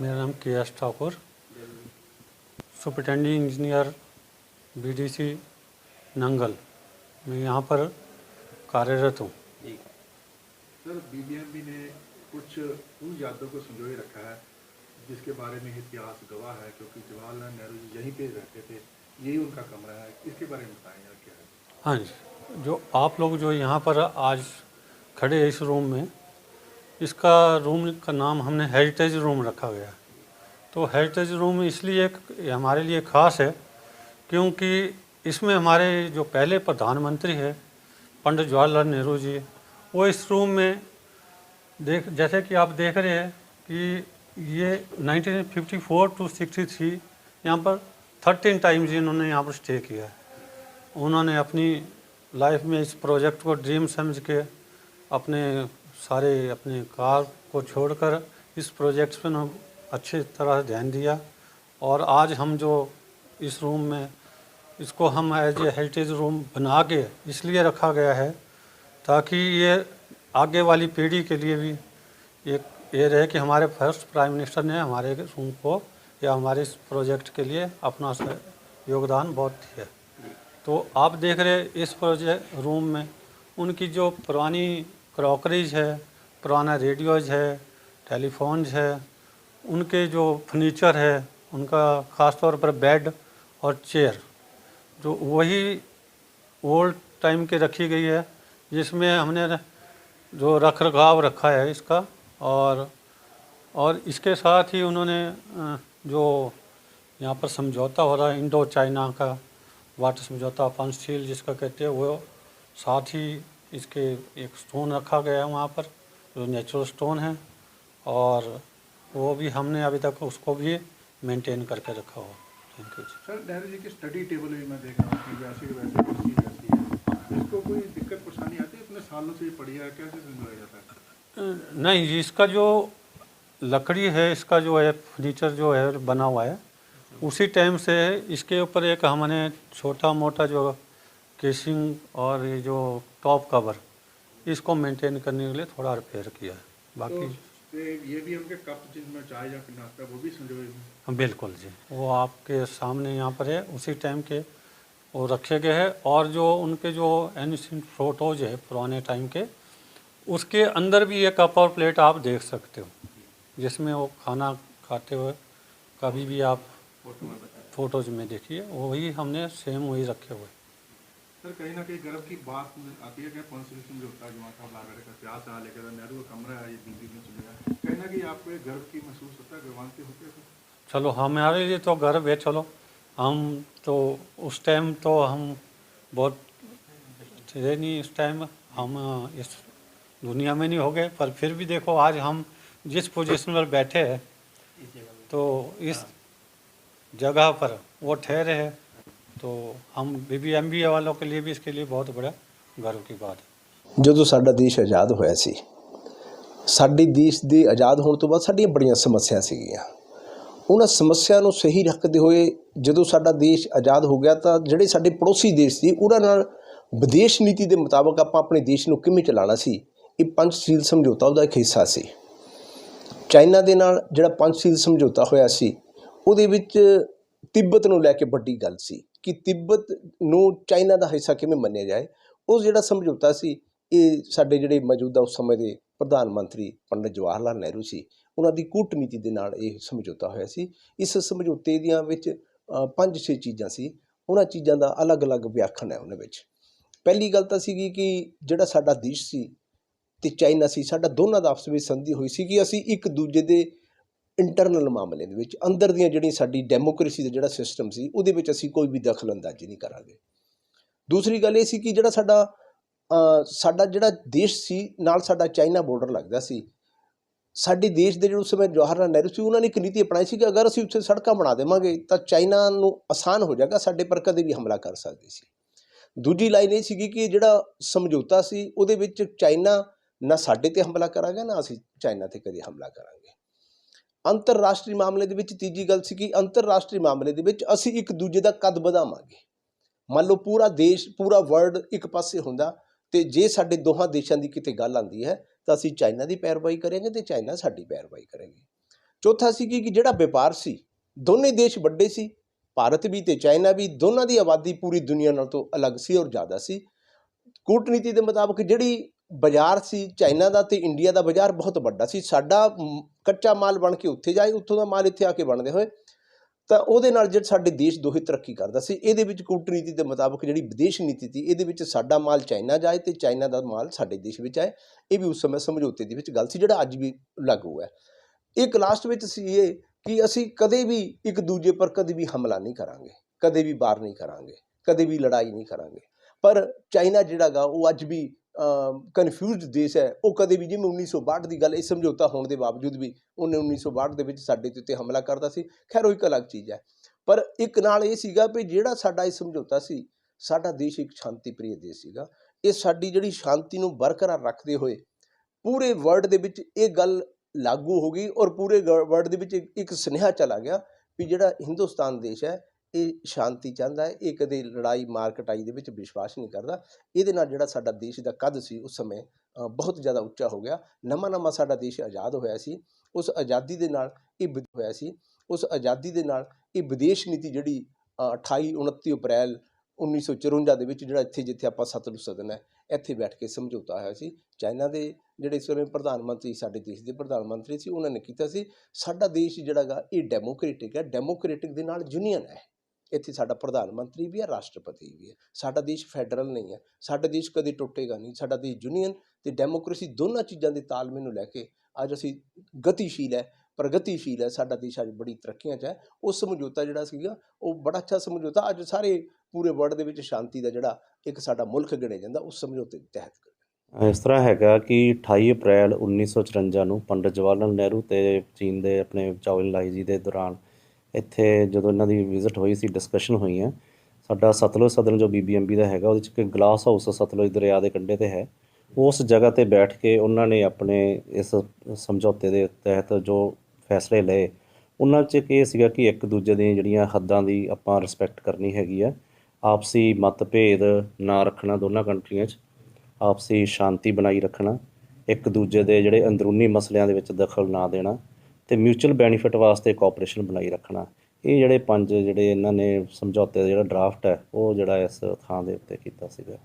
मेरा नाम K S Thakur. Superintending engineer BDC Nangal. मैं यहाँ पर कार्यरत हूँ। सर बीबीएमबी ने कुछ उन यादों को संजोए रखा है जिसके बारे में इतिहास गवाह है क्योंकि जवाहरलाल नेहरू जी यहीं पे रहते थे यही उनका कमरा है। इसके बारे में बताएँ क्या है? हाँ जी। जो आप लोग जो यहाँ पर आज खड़े इस रूम में इसका रूम का नाम हमने हेरिटेज रूम रखा गया तो हेरिटेज रूम इसलिए हमारे लिए ख़ास है, क्योंकि इसमें हमारे जो पहले प्रधानमंत्री है, पंडित जवाहरलाल नेहरू जी, वो इस रूम में देख, जैसे कि आप देख रहे हैं कि ये 1954 टू 63 यहाँ पर 13 टाइम्स इन्होंने यहाँ पर स्टे किया उन्होंने अपनी लाइफ में इस प्रोजेक्ट को ड्रीम समझ के अपने सारे अपने कार को छोड़कर इस प्रोजेक्ट पर हम अच्छी तरह ध्यान दिया। और आज हम जो इस रूम में, इसको हम एज ए हेरिटेज रूम बना के इसलिए रखा गया है ताकि ये आगे वाली पीढ़ी के लिए भी एक ये रहे कि हमारे फ़र्स्ट प्राइम मिनिस्टर ने हमारे रूम को या हमारे इस प्रोजेक्ट के लिए अपना योगदान बहुत दिया। तो आप देख रहे इस प्रोजेक्ट रूम में उनकी जो पुरानी क्रॉकरीज है, पुराना रेडियोज है, टेलीफोन्स है, उनके जो फर्नीचर है, उनका ख़ास तौर पर बेड और चेयर, जो वही ओल्ड टाइम के रखी गई है, जिसमें हमने जो रख रखाव रखा है इसका, और और इसके साथ ही उन्होंने जो यहाँ पर समझौता हो रहा है इंडो चाइना का, वाटर समझौता पंचशील जिसका कहते हैं, वो साथ ही इसके एक स्टोन रखा गया है वहाँ पर जो नेचुरल स्टोन है और वो भी हमने अभी तक उसको भी मेंटेन करके रखा हुआ। Thank you sir Nehru ji की स्टडी टेबल भी मैं देख रहा हूँ वैसे वैसे कुर्सी वैसी है। इसको कोई दिक्कत परेशानी आती है? इतने सालों से ये पड़ी है कैसे संजोया जाता है? नहीं जी इसका जो लकड़ी है इसका जो है फर्नीचर जो है बना हुआ है उसी टाइम से इसके ऊपर एक हमने छोटा मोटा जो केसिंग और ये जो टॉप कवर इसको मेंटेन करने के लिए थोड़ा रिपेयर किया है। तो बाकी ये ये भी उनके कप जिसमें चाय या नाश्ता वो भी संजोए हैं। बिल्कुल जी। वो आपके सामने यहाँ पर है उसी टाइम के वो रखे गए हैं। और जो उनके जो एनिसेंट फ़ोटोज़ है पुराने टाइम के उसके अंदर भी ये कप और प्लेट आप देख सकते हो। जिसमें वो खाना खाते हुए कभी भी आप फ़ोटोज़ में देखिए वही हमने सेम वही रखे हुए। सर कहीं ना कहीं गर्व की बात आती है कि कॉन्स्टिट्यूशन जो होता है जो था लागर का प्यार से लेकर नेहरू का कमरा है ये दिल्ली में चलेगा कहीं ना कहीं आपको ये गर्व की महसूस होता है गर्वान्वित होते हैं चलो हमारे लिए तो गर्व है चलो। हम तो उस टाइम तो हम बहुत थे नहीं इस टाइम हम इस दुनिया में नहीं हो गए पर फिर भी देखो आज हम जिस पोजीशन पर बैठे हैं तो इस जगह पर वो ठहरे हैं। तो हम बी बी एम बी वालों के लिए भी इसके लिए बहुत बड़ा गर्व की बात है ਜਦੋਂ ਸਾਡਾ ਦੇਸ਼ ਆਜ਼ਾਦ ਹੋਇਆ ਸੀ ਸਾਡੀ ਦੇਸ਼ ਦੇ ਆਜ਼ਾਦ ਹੋਣ ਤੋਂ ਬਾਅਦ ਸਾਡੀਆਂ ਬੜੀਆਂ ਸਮੱਸਿਆ ਸੀਗੀਆਂ ਉਹਨਾਂ ਸਮੱਸਿਆ ਨੂੰ ਸਹੀ ਰੱਖਦੇ ਹੋਏ ਜਦੋਂ ਸਾਡਾ ਦੇਸ਼ ਆਜ਼ਾਦ ਹੋ ਗਿਆ ਤਾਂ ਜਿਹੜੇ ਸਾਡੇ ਪੜੋਸੀ ਦੇਸ਼ ਸੀ ਉਹਨਾਂ ਨਾਲ ਵਿਦੇਸ਼ ਨੀਤੀ ਦੇ ਮੁਤਾਬਕ ਆਪਾਂ ਆਪਣੇ ਦੇਸ਼ ਨੂੰ ਕਿਵੇਂ ਚਲਾਉਣਾ ਸੀ ਇਹ ਪੰਚਸ਼ੀਲ ਸਮਝੌਤਾ ਉਹਦਾ ਇੱਕ ਹਿੱਸਾ ਸੀ ਚਾਈਨਾ ਦੇ ਨਾਲ ਜਿਹੜਾ ਪੰਚਸ਼ੀਲ ਸਮਝੌਤਾ ਹੋਇਆ ਸੀ ਉਹਦੇ ਵਿੱਚ ਤਿੱਬਤ ਨੂੰ ਲੈ ਕੇ ਵੱਡੀ ਗੱਲ ਸੀ ਕਿ ਤਿੱਬਤ ਨੂੰ ਚਾਈਨਾ ਦਾ ਹਿੱਸਾ ਕਿਵੇਂ ਮੰਨਿਆ ਜਾਏ ਉਹ ਜਿਹੜਾ ਸਮਝੌਤਾ ਸੀ, ਇਹ ਸਾਡੇ ਜਿਹੜੇ ਮੌਜੂਦਾ ਉਸ ਸਮੇਂ ਦੇ ਪ੍ਰਧਾਨ ਮੰਤਰੀ ਪੰਡਿਤ ਜਵਾਹਰ ਲਾਲ ਨਹਿਰੂ ਸੀ, ਉਹਨਾਂ ਦੀ ਕੂਟਨੀਤੀ ਦੇ ਨਾਲ ਇਹ ਸਮਝੌਤਾ ਹੋਇਆ ਸੀ। ਇਸ ਸਮਝੌਤੇ ਦੀਆਂ ਵਿੱਚ ਪੰਜ ਛੇ ਚੀਜ਼ਾਂ ਸੀ। ਉਹਨਾਂ ਚੀਜ਼ਾਂ ਦਾ ਅਲੱਗ-ਅਲੱਗ ਵਿਆਖਿਆਨ ਹੈ ਉਹਨਾਂ ਵਿੱਚ। ਪਹਿਲੀ ਗੱਲ ਤਾਂ ਸੀਗੀ ਕਿ ਜਿਹੜਾ ਸਾਡਾ ਦੇਸ਼ ਸੀ ਤੇ ਚਾਈਨਾ ਸੀ, ਸਾਡਾ ਦੋਨਾਂ ਦਾ ਆਪਸ ਵਿੱਚ ਸੰਧੀ ਹੋਈ ਸੀ ਕਿ ਅਸੀਂ ਇੱਕ ਦੂਜੇ ਦੇ ਇੰਟਰਨਲ ਮਾਮਲੇ ਦੇ ਵਿੱਚ, ਅੰਦਰ ਦੀਆਂ ਜਿਹੜੀ ਸਾਡੀ ਡੈਮੋਕ੍ਰੇਸੀ ਦਾ ਜਿਹੜਾ ਸਿਸਟਮ ਸੀ, ਉਹਦੇ ਵਿੱਚ ਅਸੀਂ ਕੋਈ ਵੀ ਦਖਲ ਅੰਦਾਜ਼ੀ ਨਹੀਂ ਕਰਾਂਗੇ। ਦੂਸਰੀ ਗੱਲ ਇਹ ਸੀ ਕਿ ਜਿਹੜਾ ਸਾਡਾ ਸਾਡਾ ਜਿਹੜਾ ਦੇਸ਼ ਸੀ, ਨਾਲ ਸਾਡਾ ਚਾਈਨਾ ਬਾਰਡਰ ਲੱਗਦਾ ਸੀ। ਸਾਡੇ ਦੇਸ਼ ਦੇ ਜਿਹੜੇ ਉਸ ਸਮੇਂ ਜਵਾਹਰ ਲਾਲ ਨਹਿਰੂ ਸੀ, ਉਹਨਾਂ ਨੇ ਇੱਕ ਨੀਤੀ ਅਪਣਾਈ ਸੀ ਕਿ ਅਗਰ ਅਸੀਂ ਉੱਥੇ ਸੜਕਾਂ ਬਣਾ ਦੇਵਾਂਗੇ, ਤਾਂ ਚਾਈਨਾ ਨੂੰ ਆਸਾਨ ਹੋ ਜਾਏਗਾ ਸਾਡੇ ਪਰ ਕਦੇ ਵੀ ਹਮਲਾ ਕਰ ਸਕਦੇ ਸੀ। ਦੂਜੀ ਲਾਈਨ ਇਹ ਸੀਗੀ ਕਿ ਜਿਹੜਾ ਸਮਝੌਤਾ ਸੀ, ਉਹਦੇ ਵਿੱਚ ਚਾਈਨਾ ਨਾ ਸਾਡੇ ਤੇ ਹਮਲਾ ਕਰਾਂਗਾ, ਨਾ ਅਸੀਂ ਚਾਈਨਾ ਤੇ ਕਦੇ ਹਮਲਾ ਕਰਾਂਗੇ। ਅੰਤਰਰਾਸ਼ਟਰੀ ਮਾਮਲੇ ਦੇ ਵਿੱਚ ਤੀਜੀ ਗੱਲ ਸੀ ਕਿ ਅੰਤਰਰਾਸ਼ਟਰੀ ਮਾਮਲੇ ਦੇ ਵਿੱਚ ਅਸੀਂ ਇੱਕ ਦੂਜੇ ਦਾ ਕੱਦ ਵਧਾਵਾਂਗੇ। ਮੰਨ ਲਓ ਪੂਰਾ ਦੇਸ਼, ਪੂਰਾ ਵਰਲਡ ਇੱਕ ਪਾਸੇ ਹੁੰਦਾ ਤੇ ਜੇ ਸਾਡੇ ਦੋਹਾਂ ਦੇਸ਼ਾਂ ਦੀ ਕਿਤੇ ਗੱਲ ਆਂਦੀ ਹੈ, ਤਾਂ ਅਸੀਂ ਚਾਈਨਾ ਦੀ ਪੈਰਵਾਈ ਕਰਾਂਗੇ ਤੇ ਚਾਈਨਾ ਸਾਡੀ ਪੈਰਵਾਈ ਕਰੇਗੀ। ਚੌਥਾ ਸੀ ਕਿ ਜਿਹੜਾ ਵਪਾਰ ਸੀ, ਦੋਨੇ ਦੇਸ਼ ਵੱਡੇ ਸੀ, ਭਾਰਤ ਵੀ ਤੇ ਚਾਈਨਾ ਵੀ, ਦੋਨਾਂ ਦੀ ਆਬਾਦੀ ਪੂਰੀ ਦੁਨੀਆ ਨਾਲ ਤੋਂ ਅਲੱਗ ਸੀ ਔਰ ਜ਼ਿਆਦਾ ਸੀ। ਕੂਟਨੀਤੀ ਦੇ ਮੁਤਾਬਕ ਜਿਹੜੀ ਬਾਜ਼ਾਰ ਸੀ, ਚਾਈਨਾ ਦਾ ਤੇ ਇੰਡੀਆ ਦਾ ਬਾਜ਼ਾਰ ਬਹੁਤ ਵੱਡਾ ਸੀ। ਸਾਡਾ ਕੱਚਾ ਮਾਲ ਬਣ ਕੇ ਉੱਥੇ ਜਾਏ, ਉੱਥੋਂ ਦਾ ਮਾਲ ਇੱਥੇ ਆ ਕੇ ਬਣਦੇ ਹੋਏ। ਤਾਂ ਉਹਦੇ ਨਾਲ ਜਿਹੜਾ ਸਾਡੇ ਦੇਸ਼ ਦੋਹੇ ਤਰੱਕੀ ਕਰਦਾ ਸੀ, ਇਹਦੇ ਵਿੱਚ ਕੂਟਨੀਤੀ ਦੇ ਮੁਤਾਬਕ ਜਿਹੜੀ ਵਿਦੇਸ਼ ਨੀਤੀ ਸੀ, ਇਹਦੇ ਵਿੱਚ ਸਾਡਾ ਮਾਲ ਚਾਈਨਾ ਜਾਏ ਤੇ ਚਾਈਨਾ ਦਾ ਮਾਲ ਸਾਡੇ ਦੇਸ਼ ਵਿੱਚ ਆਏ। ਇਹ ਵੀ ਉਸ ਸਮੇਂ ਸਮਝੌਤੇ ਦੇ ਵਿੱਚ ਗੱਲ ਸੀ, ਜਿਹੜਾ ਅੱਜ ਵੀ ਲਾਗੂ ਹੈ। ਇੱਕ ਲਾਸਟ ਵਿੱਚ ਸੀ ਇਹ ਕਿ ਅਸੀਂ ਕਦੇ ਵੀ ਇੱਕ ਦੂਜੇ ਪਰ ਕਦੇ ਵੀ ਹਮਲਾ ਨਹੀਂ ਕਰਾਂਗੇ, ਕਦੇ ਵੀ ਵਾਰ ਨਹੀਂ ਕਰਾਂਗੇ, ਕਦੇ ਵੀ ਲੜਾਈ ਨਹੀਂ ਕਰਾਂਗੇ। ਪਰ ਚਾਈਨਾ ਜਿਹੜਾ ਗਾ, ਉਹ ਅੱਜ ਵੀ ਕਨਫਿਊਜ਼ਡ ਦੇਸ਼ ਹੈ। ਉਹ ਕਦੇ ਵੀ ਜਿਵੇਂ 1962 ਦੀ ਗੱਲ, ਇਹ ਸਮਝੌਤਾ ਹੋਣ ਦੇ ਬਾਵਜੂਦ ਵੀ ਉਹਨੇ 1962 ਦੇ ਵਿੱਚ ਸਾਡੇ ਤੇ ਉੱਤੇ ਹਮਲਾ ਕਰਦਾ ਸੀ। ਖੈਰ, ਉਹ ਇੱਕ ਅਲੱਗ ਚੀਜ਼ ਹੈ। ਪਰ ਇੱਕ ਨਾਲ ਇਹ ਸੀਗਾ ਵੀ ਜਿਹੜਾ ਸਾਡਾ ਇਹ ਸਮਝੌਤਾ ਸੀ, ਸਾਡਾ ਦੇਸ਼ ਇੱਕ ਸ਼ਾਂਤੀ ਪ੍ਰਿਯ ਦੇਸ਼ ਸੀਗਾ। ਇਹ ਸਾਡੀ ਜਿਹੜੀ ਸ਼ਾਂਤੀ ਨੂੰ ਬਰਕਰਾਰ ਰੱਖਦੇ ਹੋਏ ਪੂਰੇ ਵਰਲਡ ਦੇ ਵਿੱਚ ਇਹ ਗੱਲ ਲਾਗੂ ਹੋ ਗਈ ਔਰ ਪੂਰੇ ਵਰਲਡ ਦੇ ਵਿੱਚ ਇੱਕ- ਇੱਕ ਸੁਨੇਹਾ ਚਲਾ ਗਿਆ ਵੀ ਜਿਹੜਾ ਹਿੰਦੁਸਤਾਨ ਦੇਸ਼ ਹੈ ਇਹ ਸ਼ਾਂਤੀ ਚਾਹੁੰਦਾ ਹੈ ਇਹ ਕਦੇ ਲੜਾਈ ਮਾਰ ਕਟਾਈ ਦੇ ਵਿੱਚ ਵਿਸ਼ਵਾਸ ਨਹੀਂ ਕਰਦਾ। ਇਹਦੇ ਨਾਲ ਜਿਹੜਾ ਸਾਡਾ ਦੇਸ਼ ਦਾ ਕੱਦ ਸੀ ਉਸ ਸਮੇਂ ਬਹੁਤ ਜ਼ਿਆਦਾ ਉੱਚਾ ਹੋ ਗਿਆ। ਨਵਾਂ ਨਵਾਂ ਸਾਡਾ ਦੇਸ਼ ਆਜ਼ਾਦ ਹੋਇਆ ਸੀ। ਉਸ ਆਜ਼ਾਦੀ ਦੇ ਨਾਲ ਇਹ ਵਿ- ਹੋਇਆ ਸੀ। ਉਸ ਆਜ਼ਾਦੀ ਦੇ ਨਾਲ ਇਹ ਵਿਦੇਸ਼ ਨੀਤੀ ਜਿਹੜੀ ਅ, 28 29 ਅਪ੍ਰੈਲ 1954 ਦੇ ਵਿੱਚ ਜਿਹੜਾ ਇੱਥੇ ਜਿੱਥੇ ਆਪਾਂ ਸਤਲੁਜ ਸਦਨ ਹੈ ਇੱਥੇ ਬੈਠ ਕੇ ਸਮਝੌਤਾ ਹੋਇਆ ਸੀ। ਚਾਈਨਾ ਦੇ ਜਿਹੜੇ ਇਸ ਸਮੇਂ ਪ੍ਰਧਾਨ ਮੰਤਰੀ ਸਾਡੇ ਦੇਸ਼ ਦੇ ਪ੍ਰਧਾਨ ਮੰਤਰੀ ਸੀ ਉਹਨਾਂ ਨੇ ਕੀਤਾ ਸੀ। ਸਾਡਾ ਦੇਸ਼ ਜਿਹੜਾ ਗਾ ਇਹ ਡੈਮੋਕ੍ਰੇਟਿਕ ਹੈ। ਡੈਮੋਕ੍ਰੇਟਿਕ ਦੇ ਨਾਲ ਯੂਨੀਅਨ ਹੈ। ਇੱਥੇ ਸਾਡਾ ਪ੍ਰਧਾਨ ਮੰਤਰੀ ਵੀ ਹੈ ਰਾਸ਼ਟਰਪਤੀ ਵੀ ਹੈ ਸਾਡਾ ਦੇਸ਼ ਫੈਡਰਲ ਨਹੀਂ ਹੈ ਸਾਡਾ ਦੇਸ਼ ਕਦੇ ਟੁੱਟੇਗਾ ਨਹੀਂ। ਸਾਡਾ ਦੇਸ਼ ਯੂਨੀਅਨ ਤੇ ਡੈਮੋਕ੍ਰੇਸੀ ਦੋਨਾਂ ਚੀਜ਼ਾਂ ਦੇ ਤਾਲਮੇਲ ਨੂੰ ਲੈ ਕੇ ਅੱਜ ਅਸੀਂ ਗਤੀਸ਼ੀਲ ਹੈ ਪ੍ਰਗਤੀਸ਼ੀਲ ਹੈ ਸਾਡਾ ਦੇਸ਼ ਅੱਜ ਬੜੀ ਤਰੱਕੀਆਂ 'ਚ ਹੈ ਉਹ ਸਮਝੌਤਾ ਜਿਹੜਾ ਸੀਗਾ, ਉਹ ਬੜਾ ਅੱਛਾ ਸਮਝੌਤਾ। ਅੱਜ ਸਾਰੇ ਪੂਰੇ ਵਰਲਡ ਦੇ ਵਿੱਚ ਸ਼ਾਂਤੀ ਦਾ ਜਿਹੜਾ ਇੱਕ ਸਾਡਾ ਮੁਲਕ ਗਿਣਿਆ ਜਾਂਦਾ, ਉਸ ਸਮਝੌਤੇ ਦੇ ਤਹਿਤ। ਇਸ ਤਰ੍ਹਾਂ ਹੈਗਾ ਕਿ 28 ਅਪ੍ਰੈਲ 1954 ਨੂੰ ਪੰਡਿਤ ਜਵਾਹਰ ਲਾਲ ਨਹਿਰੂ ਤੇ ਚੀਨ ਦੇ ਆਪਣੇ ਚਾਓ ਲਾਈ ਜੀ ਦੇ ਦੌਰਾਨ ਇੱਥੇ ਜਦੋਂ ਇਹਨਾਂ ਦੀ ਵਿਜ਼ਿਟ ਹੋਈ ਸੀ ਡਿਸਕਸ਼ਨ ਹੋਈਆਂ ਸਾਡਾ ਸਤਲੁਜ ਸਦਨ ਜੋ ਬੀਬੀਐਮਬੀ ਦਾ ਹੈਗਾ, ਉਹਦੇ ਚ ਇੱਕ ਗਲਾਸ ਹਾਊਸ ਸਤਲੁਜ ਦਰਿਆ ਦੇ ਕੰਢੇ ਤੇ ਹੈ। ਉਸ ਜਗ੍ਹਾ ਤੇ ਬੈਠ ਕੇ ਉਹਨਾਂ ਨੇ ਆਪਣੇ ਇਸ ਸਮਝੌਤੇ ਦੇ ਤਹਿਤ ਜੋ ਫੈਸਲੇ ਲਏ, ਉਹਨਾਂ 'ਚ ਇੱਕ ਇਹ ਸੀਗਾ ਕਿ ਇੱਕ ਦੂਜੇ ਦੀਆਂ ਜਿਹੜੀਆਂ ਹੱਦਾਂ ਦੀ ਆਪਾਂ ਰਿਸਪੈਕਟ ਕਰਨੀ ਹੈਗੀ ਆ, ਆਪਸੀ ਮਤਭੇਦ ਨਾ ਰੱਖਣਾ ਦੋਨਾਂ ਕੰਟਰੀਆਂ 'ਚ, ਆਪਸੀ ਸ਼ਾਂਤੀ ਬਣਾਈ ਰੱਖਣਾ, ਇੱਕ ਦੂਜੇ ਦੇ ਜਿਹੜੇ ਅੰਦਰੂਨੀ ਮਸਲਿਆਂ ਦੇ ਵਿੱਚ ਦਖਲ ਨਾ ਦੇਣਾ ਤੇ ਮਿਊਚੁਅਲ ਬੈਨੀਫਿਟ ਵਾਸਤੇ ਕੋਆਪਰੇਸ਼ਨ ਬਣਾਈ ਰੱਖਣਾ। ਇਹ ਜਿਹੜੇ ਪੰਜ ਜਿਹੜੇ ਇਹਨਾਂ ਨੇ ਸਮਝੌਤੇ ਦਾ ਜਿਹੜਾ ਡਰਾਫਟ ਹੈ, ਉਹ ਜਿਹੜਾ ਇਸ ਥਾਂ ਦੇ ਉੱਤੇ ਕੀਤਾ ਸੀਗਾ।